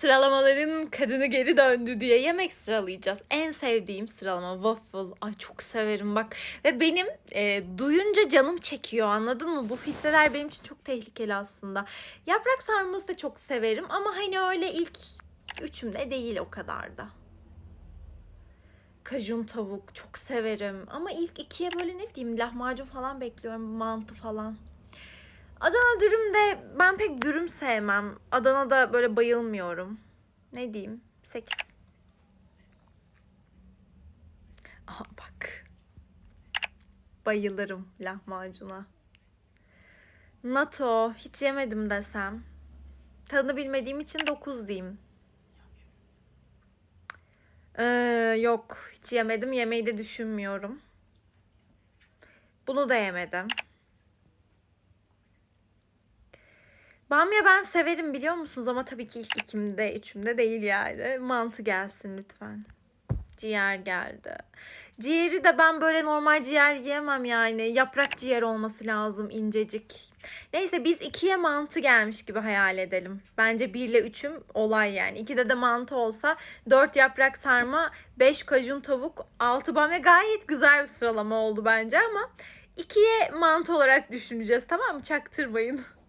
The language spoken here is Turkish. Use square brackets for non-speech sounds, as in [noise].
Sıralamaların kadını geri döndü diye yemek sıralayacağız. En sevdiğim sıralama waffle. Ay çok severim bak. Ve benim e, duyunca canım çekiyor anladın mı? Bu filtreler benim için çok tehlikeli aslında. Yaprak sarması da çok severim ama hani öyle ilk üçümde değil o kadar da. Kajun tavuk çok severim. Ama ilk ikiye böyle ne bileyim lahmacun falan bekliyorum. Mantı falan. Adana dürüm de ben pek dürüm sevmem. Adana'da böyle bayılmıyorum. Ne diyeyim? 8. Aha bak. Bayılırım lahmacuna. Nato hiç yemedim desem. Tadını bilmediğim için 9 diyeyim. Ee, yok hiç yemedim. Yemeyi de düşünmüyorum. Bunu da yemedim. Bamya ben severim biliyor musunuz ama tabii ki ilk ikimde, üçümde değil yani. Mantı gelsin lütfen. Ciğer geldi. Ciğeri de ben böyle normal ciğer yiyemem yani. Yaprak ciğer olması lazım incecik. Neyse biz ikiye mantı gelmiş gibi hayal edelim. Bence bir ile üçüm olay yani. İkide de mantı olsa dört yaprak sarma, beş kajun tavuk, altı bamya gayet güzel bir sıralama oldu bence ama ikiye mantı olarak düşüneceğiz tamam mı? Çaktırmayın. [laughs]